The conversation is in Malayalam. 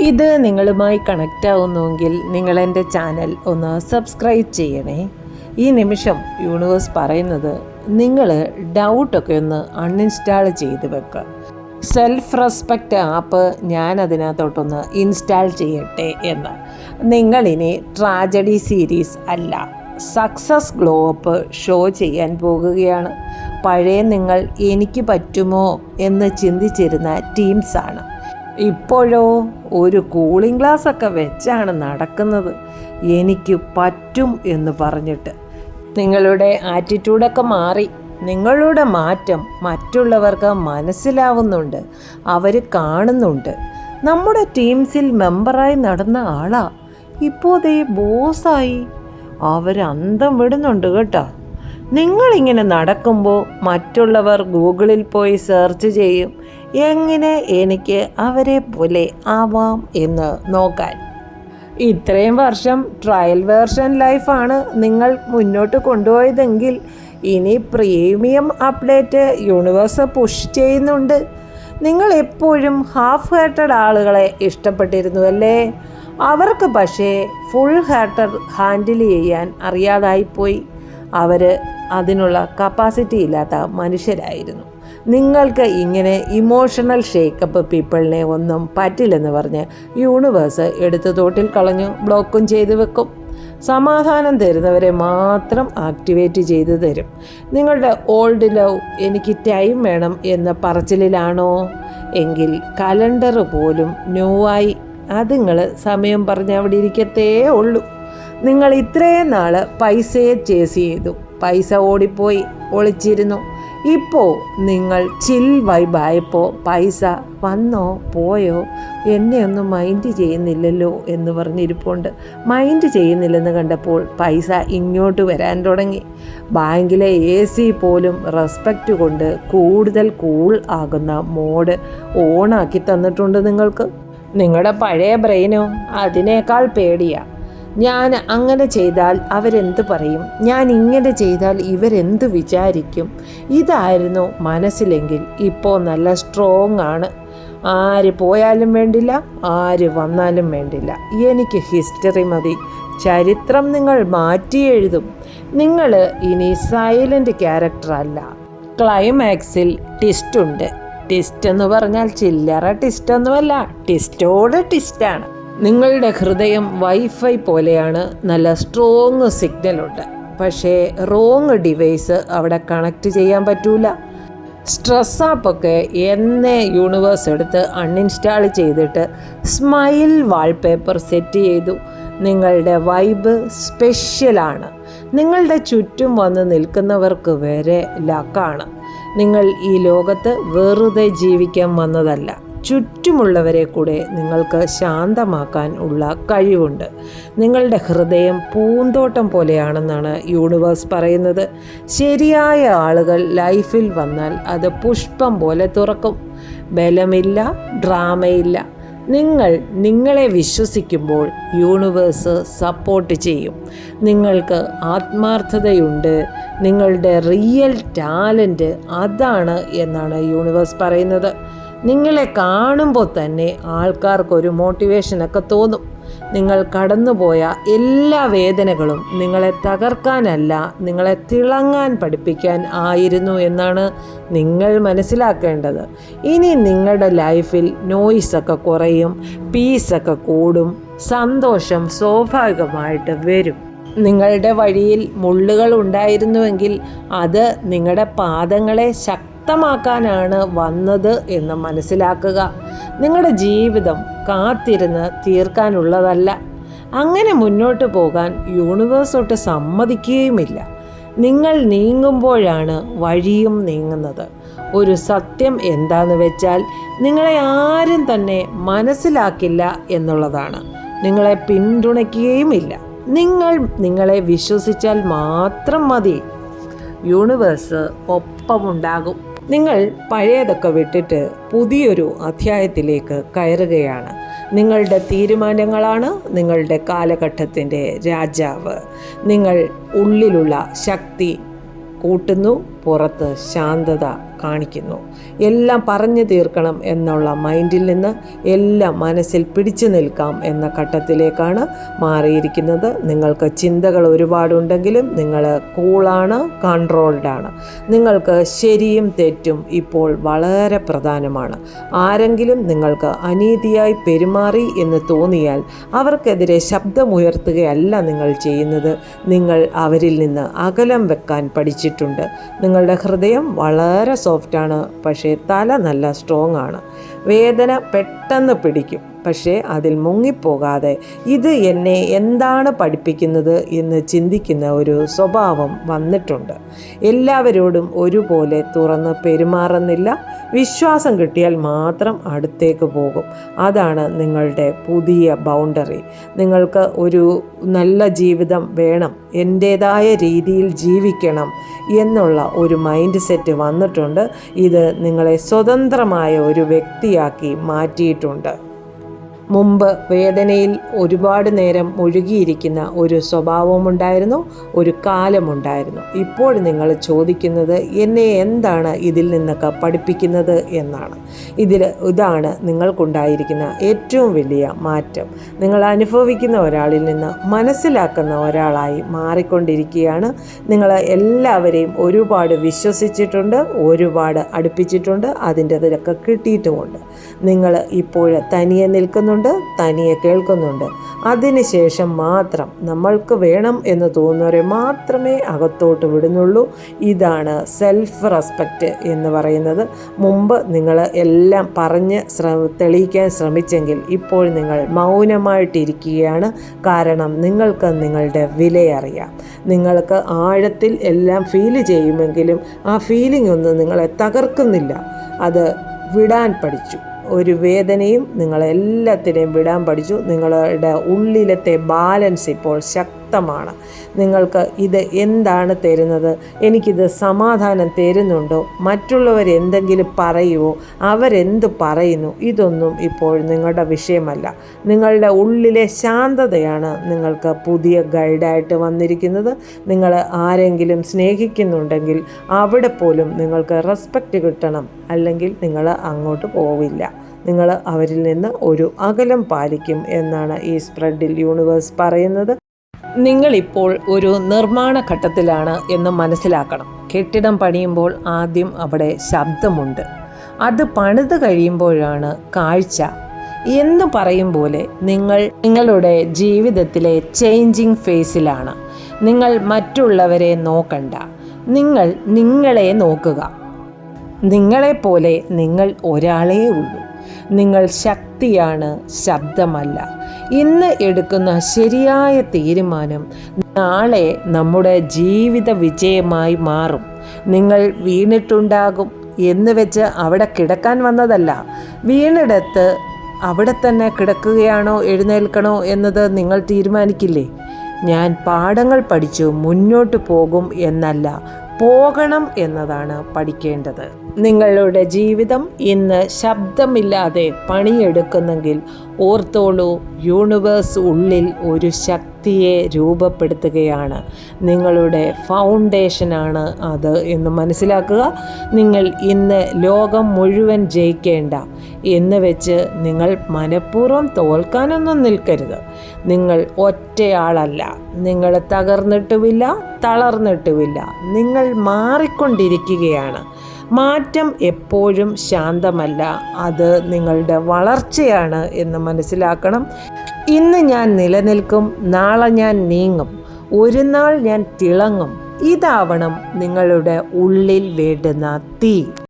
ഇത് നിങ്ങളുമായി കണക്റ്റ് ആവുന്നുവെങ്കിൽ നിങ്ങൾ എന്റെ ചാനൽ ഒന്ന് സബ്സ്ക്രൈബ് ചെയ്യണേ. ഈ നിമിഷം യൂണിവേഴ്സ് പറയുന്നത് നിങ്ങൾ ഡൗട്ടൊക്കെ ഒന്ന് അൺഇൻസ്റ്റാൾ ചെയ്ത് വെക്കുക സെൽഫ് റെസ്പെക്റ്റ് ആപ്പ് ഞാൻ അതിനകത്തോട്ടൊന്ന് ഇൻസ്റ്റാൾ ചെയ്യട്ടെ എന്ന്. നിങ്ങളിനി ട്രാജഡി സീരീസ് അല്ല സക്സസ് ഗ്ലോ അപ്പ് ഷോ ചെയ്യാൻ പോകുകയാണ്. പഴയ നിങ്ങൾ എനിക്ക് പറ്റുമോ എന്ന് ചിന്തിച്ചിരുന്ന ടീംസാണ് ഇപ്പോഴോ? ഒരു കൂളിംഗ് ഗ്ലാസ് ഒക്കെ വെച്ചാണ് നടക്കുന്നത്. എനിക്ക് പറ്റും എന്ന് പറഞ്ഞിട്ട്. നിങ്ങളുടെ ആറ്റിറ്റ്യൂഡൊക്കെ മാറി. നിങ്ങളുടെ മാറ്റം മറ്റുള്ളവർക്ക് മനസ്സിലാവുന്നുണ്ട്. അവർ കാണുന്നുണ്ട്. നമ്മുടെ ടീംസിൽ മെമ്പറായി നടന്ന ആളാ. ഇപ്പോൾ ദേ ബോസായി അവരന്തം വിടുന്നുണ്ട് കേട്ടോ. നിങ്ങളിങ്ങനെ നടക്കുമ്പോൾ മറ്റുള്ളവർ ഗൂഗിളിൽ പോയി സെർച്ച് ചെയ്യും. എങ്ങനെ എനിക്ക് അവരെ പോലെ ആവാം എന്ന് നോക്കാൻ. ഇത്രയും വർഷം ട്രയൽ വേർഷൻ ലൈഫാണ് നിങ്ങൾ മുന്നോട്ട് കൊണ്ടുപോയതെങ്കിൽ ഇനി പ്രീമിയം അപ്ഡേറ്റ് യൂണിവേഴ്സ് പുഷ് ചെയ്യുന്നുണ്ട്. നിങ്ങൾ എപ്പോഴും ഹാഫ് ഹാർട്ടഡ് ആളുകളെ ഇഷ്ടപ്പെട്ടിരുന്നു അല്ലേ അവർക്ക് പക്ഷേ ഫുൾ ഹാർട്ടഡ് ഹാൻഡിൽ ചെയ്യാൻ അറിയാതായിപ്പോയി. അവർ അതിനുള്ള കപ്പാസിറ്റി ഇല്ലാത്ത മനുഷ്യരായിരുന്നു. നിങ്ങൾക്ക് ഇങ്ങനെ ഇമോഷണൽ ഷേക്കപ്പ് പീപ്പിളിനെ ഒന്നും പറ്റില്ലെന്ന് പറഞ്ഞ് യൂണിവേഴ്സ് എടുത്തു തോട്ടിൽ കളഞ്ഞു ബ്ലോക്കും ചെയ്തു വെക്കും. സമാധാനം തരുന്നവരെ മാത്രം ആക്ടിവേറ്റ് ചെയ്തു തരും. നിങ്ങളുടെ ഓൾഡ് ലവ് എനിക്ക് ടൈം വേണം എന്ന പറച്ചിലിലാണോ? എങ്കിൽ കലണ്ടർ പോലും ന്യൂവായി അത് നിങ്ങൾ സമയം പറഞ്ഞ് അവിടെ ഇരിക്കത്തേ ഉള്ളൂ. നിങ്ങൾ ഇത്രയും നാൾ പൈസയെ ചേസ് ചെയ്തു. പൈസ ഓടിപ്പോയി ഒളിച്ചിരുന്നു. ഇപ്പോൾ നിങ്ങൾ ചിൽ വൈബായപ്പോൾ പൈസ വന്നോ പോയോ? എന്നെ ഒന്നും മൈൻഡ് ചെയ്യുന്നില്ലല്ലോ എന്ന് പറഞ്ഞിരിപ്പുണ്ട്. മൈൻഡ് ചെയ്യുന്നില്ലെന്ന് കണ്ടപ്പോൾ പൈസ ഇങ്ങോട്ട് വരാൻ തുടങ്ങി. ബാങ്കിലെ എ സി പോലും റെസ്പെക്റ്റ് കൊണ്ട് കൂടുതൽ കൂൾ ആകുന്ന മോഡ് ഓണാക്കി തന്നിട്ടുണ്ട് നിങ്ങൾക്ക്. നിങ്ങളുടെ പഴയ ബ്രെയിനോ അതിനേക്കാൾ പേടിയാ. ഞാൻ അങ്ങനെ ചെയ്താൽ അവരെന്ത് പറയും? ഞാൻ ഇങ്ങനെ ചെയ്താൽ ഇവരെന്ത് വിചാരിക്കും? ഇതായിരുന്നു മനസ്സിലെങ്കിൽ ഇപ്പോൾ നല്ല സ്ട്രോങ് ആണ്. ആര് പോയാലും വേണ്ടില്ല ആര് വന്നാലും വേണ്ടില്ല. എനിക്ക് ഹിസ്റ്ററി മതി. ചരിത്രം നിങ്ങൾ മാറ്റി എഴുതും. നിങ്ങൾ ഇനി സൈലന്റ് ക്യാരക്ടറല്ല ക്ലൈമാക്സിൽ ടിസ്റ്റുണ്ട് ടിസ്റ്റ് എന്ന് പറഞ്ഞാൽ ചില്ലറ ടിസ്റ്റൊന്നുമല്ല ടിസ്റ്റോട് ടിസ്റ്റാണ് നിങ്ങളുടെ ഹൃദയം വൈഫൈ പോലെയാണ് നല്ല സ്ട്രോങ് സിഗ്നലുണ്ട്. പക്ഷേ റോങ് ഡിവൈസ് അവിടെ കണക്റ്റ് ചെയ്യാൻ പറ്റൂല. സ്ട്രെസ് ആപ്പൊക്കെ എന്നെ യൂണിവേഴ്സ് എടുത്ത് അൺഇൻസ്റ്റാൾ ചെയ്തിട്ട് സ്മൈൽ വാൾപേപ്പർ സെറ്റ് ചെയ്തു. നിങ്ങളുടെ വൈബ് സ്പെഷ്യലാണ്. നിങ്ങളുടെ ചുറ്റും വന്ന് നിൽക്കുന്നവർക്ക് വരെ ലക്കാണ്. നിങ്ങൾ ഈ ലോകത്ത് വെറുതെ ജീവിക്കാൻ വന്നതല്ല. ചുറ്റുമുള്ളവരെ കൂടെ നിങ്ങൾക്ക് ശാന്തമാക്കാൻ ഉള്ള കഴിവുണ്ട്. നിങ്ങളുടെ ഹൃദയം പൂന്തോട്ടം പോലെയാണെന്നാണ് യൂണിവേഴ്സ് പറയുന്നത്. ശരിയായ ആളുകൾ ലൈഫിൽ വന്നാൽ അത് പുഷ്പം പോലെ തുറക്കും. ബലമില്ല ഡ്രാമയില്ല. നിങ്ങൾ നിങ്ങളെ വിശ്വസിക്കുമ്പോൾ യൂണിവേഴ്സ് സപ്പോർട്ട് ചെയ്യും. നിങ്ങൾക്ക് ആത്മാർത്ഥതയുണ്ട്. നിങ്ങളുടെ റിയൽ ടാലന്റ് അതാണ് എന്നാണ് യൂണിവേഴ്സ് പറയുന്നത്. നിങ്ങളെ കാണുമ്പോൾ തന്നെ ആൾക്കാർക്കൊരു മോട്ടിവേഷനൊക്കെ തോന്നും. നിങ്ങൾ കടന്നുപോയ എല്ലാ വേദനകളും നിങ്ങളെ തകർക്കാനല്ല നിങ്ങളെ തിളങ്ങാൻ പഠിപ്പിക്കാൻ ആയിരുന്നു എന്നാണ് നിങ്ങൾ മനസ്സിലാക്കേണ്ടത്. ഇനി നിങ്ങളുടെ ലൈഫിൽ നോയ്സൊക്കെ കുറയും പീസൊക്കെ കൂടും സന്തോഷം സ്വാഭാവികമായിട്ട് വരും. നിങ്ങളുടെ വഴിയിൽ മുള്ളുകൾ ഉണ്ടായിരുന്നുവെങ്കിൽ അത് നിങ്ങളുടെ പാദങ്ങളെ ശക്തമാക്കാനാണ് വന്നത് എന്ന് മനസ്സിലാക്കുക. നിങ്ങളുടെ ജീവിതം കാത്തിരുന്ന് തീർക്കാനുള്ളതല്ല. അങ്ങനെ മുന്നോട്ട് പോകാൻ യൂണിവേഴ്സ് തൊട്ട് സമ്മതിക്കുകയുമില്ല. നിങ്ങൾ നീങ്ങുമ്പോഴാണ് വഴിയും നീങ്ങുന്നത്. ഒരു സത്യം എന്താന്ന് വെച്ചാൽ നിങ്ങളെ ആരും തന്നെ മനസ്സിലാക്കില്ല എന്നുള്ളതാണ്. നിങ്ങളെ പിന്തുണയ്ക്കുകയുമില്ല. നിങ്ങൾ നിങ്ങളെ വിശ്വസിച്ചാൽ മാത്രം മതി. യൂണിവേഴ്സ് ഒപ്പമുണ്ടാകും. നിങ്ങൾ പഴയതൊക്കെ വിട്ടിട്ട് പുതിയൊരു അധ്യായത്തിലേക്ക് കയറുകയാണ്. നിങ്ങളുടെ തീരുമാനങ്ങളാണ് നിങ്ങളുടെ കാലഘട്ടത്തിന്റെ രാജാവ്. നിങ്ങൾ ഉള്ളിലുള്ള ശക്തി കൂട്ടുന്നു പുറത്ത് ശാന്തത കാണിക്കുന്നു. എല്ലാം പറഞ്ഞു തീർക്കണം എന്നുള്ള മൈൻഡിൽ നിന്ന് എല്ലാം മനസ്സിൽ പിടിച്ചു നിൽക്കാം എന്ന ഘട്ടത്തിലേക്കാണ് മാറിയിരിക്കുന്നത്. നിങ്ങൾക്ക് ചിന്തകൾ ഒരുപാടുണ്ടെങ്കിലും നിങ്ങൾ കൂളാണ് കൺട്രോൾഡാണ്. നിങ്ങൾക്ക് ശരിയും തെറ്റും ഇപ്പോൾ വളരെ പ്രധാനമാണ്. ആരെങ്കിലും നിങ്ങൾക്ക് അനീതിയായി പെരുമാറി എന്ന് തോന്നിയാൽ അവർക്കെതിരെ ശബ്ദമുയർത്തുകയല്ല നിങ്ങൾ ചെയ്യുന്നത്. നിങ്ങൾ അവരിൽ നിന്ന് അകലം വെക്കാൻ പഠിച്ചിട്ടുണ്ട്. നിങ്ങളുടെ ഹൃദയം വളരെ സോഫ്റ്റാണ് പക്ഷേ തല നല്ല സ്ട്രോങ് ആണ്. വേദന പെട്ടെന്ന് പിടിക്കും. പക്ഷേ അതിൽ മുങ്ങിപ്പോകാതെ ഇത് എന്നെ എന്താണ് പഠിപ്പിക്കുന്നത് എന്ന് ചിന്തിക്കുന്ന ഒരു സ്വഭാവം വന്നിട്ടുണ്ട്. എല്ലാവരോടും ഒരുപോലെ തുറന്ന് പെരുമാറുന്നില്ല. വിശ്വാസം കിട്ടിയാൽ മാത്രം അടുത്തേക്ക് പോകും. അതാണ് നിങ്ങളുടെ പുതിയ ബൗണ്ടറി. നിങ്ങൾക്ക് ഒരു നല്ല ജീവിതം വേണം. എന്റേതായ രീതിയിൽ ജീവിക്കണം എന്നുള്ള ഒരു മൈൻഡ് സെറ്റ് വന്നിട്ടുണ്ട്. ഇത് നിങ്ങളെ സ്വതന്ത്രമായ ഒരു വ്യക്തിയാക്കി മാറ്റിയിട്ടുണ്ട്. മുമ്പ് വേദനയിൽ ഒരുപാട് നേരം മുഴുകിയിരിക്കുന്ന ഒരു സ്വഭാവമുണ്ടായിരുന്നു ഒരു കാലമുണ്ടായിരുന്നു. ഇപ്പോൾ നിങ്ങൾ ചോദിക്കുന്നത് എന്നെ എന്താണ് ഇതിൽ നിന്നൊക്കെ പഠിപ്പിക്കുന്നത് എന്നാണ്. ഇതിൽ ഇതാണ് നിങ്ങൾക്കുണ്ടായിരിക്കുന്ന ഏറ്റവും വലിയ മാറ്റം. നിങ്ങൾ അനുഭവിക്കുന്ന ഒരാളിൽ നിന്ന് മനസ്സിലാക്കുന്ന ഒരാളായി മാറിക്കൊണ്ടിരിക്കുകയാണ്. നിങ്ങൾ എല്ലാവരെയും ഒരുപാട് വിശ്വസിച്ചിട്ടുണ്ട് ഒരുപാട് അടുപ്പിച്ചിട്ടുണ്ട് അതിന്റെ ഇതിലൊക്കെ കിട്ടിയിട്ടുമുണ്ട്. നിങ്ങൾ ഇപ്പോൾ തനിയെ നിൽക്കുന്നുണ്ട്. കേൾക്കുന്നുണ്ട് തനിയെ കേൾക്കുന്നുണ്ട്. അതിനുശേഷം മാത്രം നമ്മൾക്ക് വേണം എന്ന് തോന്നുന്നവരെ മാത്രമേ അകത്തോട്ട് വിടുന്നുള്ളൂ. ഇതാണ് സെൽഫ് റെസ്പെക്റ്റ് എന്ന് പറയുന്നത്. മുമ്പ് നിങ്ങൾ എല്ലാം പറഞ്ഞ് തെളിയിക്കാൻ ശ്രമിച്ചെങ്കിൽ ഇപ്പോൾ നിങ്ങൾ മൗനമായിട്ടിരിക്കുകയാണ്. കാരണം നിങ്ങൾക്ക് നിങ്ങളുടെ വിലയറിയാം നിങ്ങൾക്ക് ആഴത്തിൽ എല്ലാം ഫീൽ ചെയ്യുമെങ്കിലും ആ ഫീലിംഗ് ഒന്നും നിങ്ങളെ തകർക്കുന്നില്ല. അത് വിടാൻ പഠിച്ചു. ഒരു വേദനയും നിങ്ങളെല്ലാത്തിനെയും വിടാൻ പഠിച്ചു. നിങ്ങളുടെ ഉള്ളിലത്തെ ബാലൻസ് ഇപ്പോൾ ശക്തമാണ് നിങ്ങൾക്ക് ഇത് എന്താണ് തരുന്നത്? എനിക്കിത് സമാധാനം തരുന്നുണ്ടോ? മറ്റുള്ളവർ എന്തെങ്കിലും പറയുമോ അവരെന്ത് പറയുന്നു? ഇതൊന്നും ഇപ്പോൾ നിങ്ങളുടെ വിഷയമല്ല. നിങ്ങളുടെ ഉള്ളിലെ ശാന്തതയാണ് നിങ്ങൾക്ക് പുതിയ ഗൈഡായിട്ട് വന്നിരിക്കുന്നത്. നിങ്ങൾ ആരെങ്കിലും സ്നേഹിക്കുന്നുണ്ടെങ്കിൽ അവിടെ പോലും നിങ്ങൾക്ക് റെസ്പെക്റ്റ് കിട്ടണം. അല്ലെങ്കിൽ നിങ്ങൾ അങ്ങോട്ട് പോവില്ല. നിങ്ങൾ അവരിൽ നിന്ന് ഒരു അകലം പാലിക്കും എന്നാണ് ഈ സ്പ്രെഡിൽ യൂണിവേഴ്സ് പറയുന്നത്. നിങ്ങളിപ്പോൾ ഒരു നിർമ്മാണ ഘട്ടത്തിലാണ് എന്ന് മനസ്സിലാക്കണം. കെട്ടിടം പണിയുമ്പോൾ ആദ്യം അവിടെ ശബ്ദമുണ്ട്. അത് പണിത് കഴിയുമ്പോഴാണ് കാഴ്ച. എന്ന് പറയും പോലെ നിങ്ങൾ നിങ്ങളുടെ ജീവിതത്തിലെ ചേഞ്ചിങ് ഫേസിലാണ് നിങ്ങൾ മറ്റുള്ളവരെ നോക്കണ്ട. നിങ്ങൾ നിങ്ങളെ നോക്കുക. നിങ്ങളെപ്പോലെ നിങ്ങൾ ഒരാളേ ഉള്ളൂ. നിങ്ങൾ ശക്തിയാണ് ശബ്ദമല്ല. ഇന്ന് എടുക്കുന്ന ശരിയായ തീരുമാനം നാളെ നമ്മുടെ ജീവിത വിജയമായി മാറും. നിങ്ങൾ വീണിട്ടുണ്ടാകും എന്ന് വെച്ച് അവിടെ കിടക്കാൻ വന്നതല്ല. വീണിടത്ത് അവിടെ തന്നെ കിടക്കുകയാണോ എഴുന്നേൽക്കണോ എന്നത് നിങ്ങൾ തീരുമാനിക്കില്ലേ? ഞാൻ പാഠങ്ങൾ പഠിച്ചു മുന്നോട്ട് പോകും എന്നല്ല പോകണം എന്നതാണ് പഠിക്കേണ്ടത്. നിങ്ങളുടെ ജീവിതം ഇന്ന് ശബ്ദമില്ലാതെ പണിയെടുക്കുന്നെങ്കിൽ ഓർത്തോളൂ യൂണിവേഴ്സ് ഉള്ളിൽ ഒരു ശക്തിയെ രൂപപ്പെടുത്തുകയാണ്. നിങ്ങളുടെ ഫൗണ്ടേഷനാണ് അത് എന്ന് മനസ്സിലാക്കുക. നിങ്ങൾ ഇന്ന് ലോകം മുഴുവൻ ജയിക്കേണ്ട. എന്ന് വെച്ച് നിങ്ങൾ മനഃപൂർവം തോൽക്കാനൊന്നും നിൽക്കരുത്. നിങ്ങൾ ഒറ്റയാളല്ല. നിങ്ങൾ തകർന്നിട്ടുമില്ല തളർന്നിട്ടുമില്ല. നിങ്ങൾ മാറിക്കൊണ്ടിരിക്കുകയാണ്. മാറ്റം എപ്പോഴും ശാന്തമല്ല. അത് നിങ്ങളുടെ വളർച്ചയാണ് എന്ന് മനസ്സിലാക്കണം. ഇന്ന് ഞാൻ നിലനിൽക്കും നാളെ ഞാൻ നീങ്ങും ഒരു നാൾ ഞാൻ തിളങ്ങും. ഇതാവണം നിങ്ങളുടെ ഉള്ളിൽ വേണ്ടുന്ന തീ.